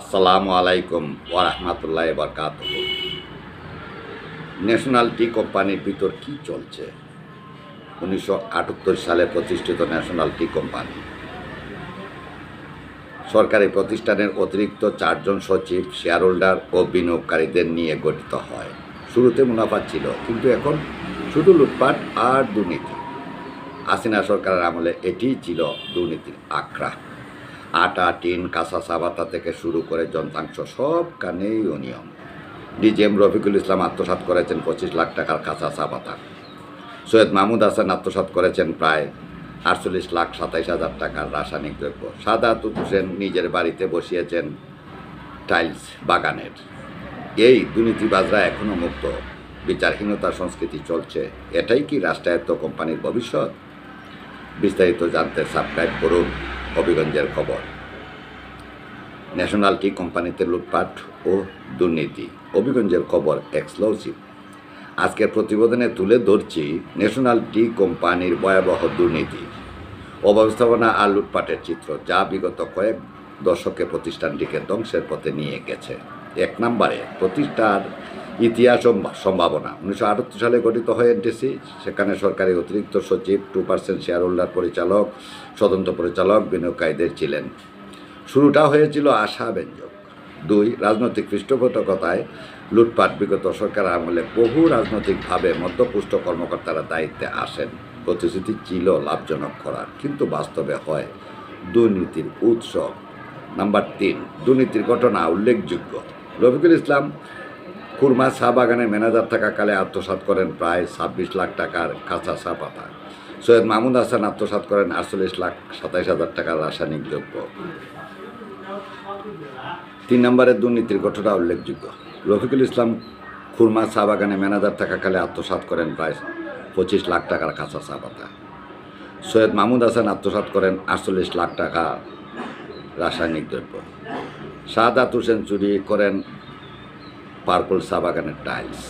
আসসালামু আলাইকুম ওরহমতুল্লাহ বরকাত ন্যাশনাল টি কোম্পানির ভিতর কি চলছে? উনিশশো আটাত্তর সালে প্রতিষ্ঠিত ন্যাশনাল টি কোম্পানি সরকারি প্রতিষ্ঠানের অতিরিক্ত চারজন সচিব শেয়ার হোল্ডার ও বিনিয়োগকারীদের নিয়ে গঠিত হয়। শুরুতে মুনাফা ছিল, কিন্তু এখন শুধু লুটপাট আর দুর্নীতি। আসিনা সরকারের আমলে এটিই ছিল দুর্নীতির আখড়া। আটা, টিন, কাঁচা সাবাতা থেকে শুরু করে যন্ত্রাংশ, সব কানেই অনিয়ম ডিজেম রফিকুল ইসলাম আত্মসাৎ করেছেন পঁচিশ লাখ টাকার কাঁচা সাবাতা। সৈয়দ মাহমুদ হাসান আত্মসাৎ করেছেন প্রায় আটচল্লিশ লাখ সাতাইশ হাজার টাকার রাসায়নিক দ্রব্য। সাদাত হোসেন নিজের বাড়িতে বসিয়েছেন টাইলস বাগানের। এই দুর্নীতিবাজরা এখনও মুক্ত। বিচারহীনতার সংস্কৃতি চলছে। এটাই কি রাষ্ট্রায়ত্ত কোম্পানির ভবিষ্যৎ? বিস্তারিত জানতে সাবস্ক্রাইব করুন। হবিগঞ্জের খবর। ন্যাশনাল টি কোম্পানিতে লুটপাট ও দুর্নীতি। হবিগঞ্জের খবর এক্সক্লুসিভ। আজকের প্রতিবেদনে তুলে ধরছি ন্যাশনাল টি কোম্পানির ভয়াবহ দুর্নীতি। অব্যবস্থাপনা আর লুটপাটের চিত্র যা বিগত কয়েক দশকে প্রতিষ্ঠানটিকে ধ্বংসের পথে নিয়ে গেছে। এক নম্বরে প্রতিষ্ঠার ইতিহাস সম্ভাবনা। উনিশশো আটাত্তর সালে গঠিত হয় এনটিসি সেখানে সরকারি অতিরিক্ত সচিব টু পার্সেন্ট শেয়ার হোল্ডার পরিচালক, স্বতন্ত্র পরিচালক, বিনিয়োগকারীদের ছিলেন। শুরুটা হয়েছিল আশাব্যঞ্জক। দুই, রাজনৈতিক পৃষ্ঠপোষকতায় লুটপাট। বিগত সরকার আমলে বহু রাজনৈতিকভাবে মধ্যপুষ্ট কর্মকর্তারা দায়িত্বে আসেন। প্রতিশ্রুতি ছিল লাভজনক করার, কিন্তু বাস্তবে হয় দুর্নীতির উৎস। নাম্বার তিন, দুর্নীতির ঘটনা উল্লেখযোগ্য। রফিকুল ইসলাম খুরমা চা বাগানের ম্যানেজার থাকাকালে আত্মসাৎ করেন প্রায় ছাব্বিশ লাখ টাকার কাঁচা চা পাতা। সৈয়দ মাহমুদ হাসান আত্মসাৎ করেন আটচল্লিশ লাখ সাতাইশ হাজার টাকার রাসায়নিক দ্রব্য। তিন নম্বরের দুর্নীতির ঘটনা উল্লেখযোগ্য। রফিকুল ইসলাম খুরমা চা বাগানে ম্যানেজার থাকাকালে আত্মসাৎ করেন প্রায় পঁচিশ লাখ টাকার কাঁচা চা পাতা। সৈয়দ মাহমুদ হাসান আত্মসাৎ করেন আটচল্লিশ লাখ টাকা রাসায়নিক দ্রব্য। সাদাত হোসেন চুরি করেন পার্পল চা বাগানের টাইলস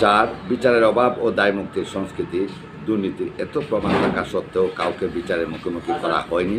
চার, বিচারের অভাব ও দায়মুক্তির সংস্কৃতি। দুর্নীতির এত প্রমাণ থাকা সত্ত্বেও কাউকে বিচারের মুখোমুখি করা হয়নি।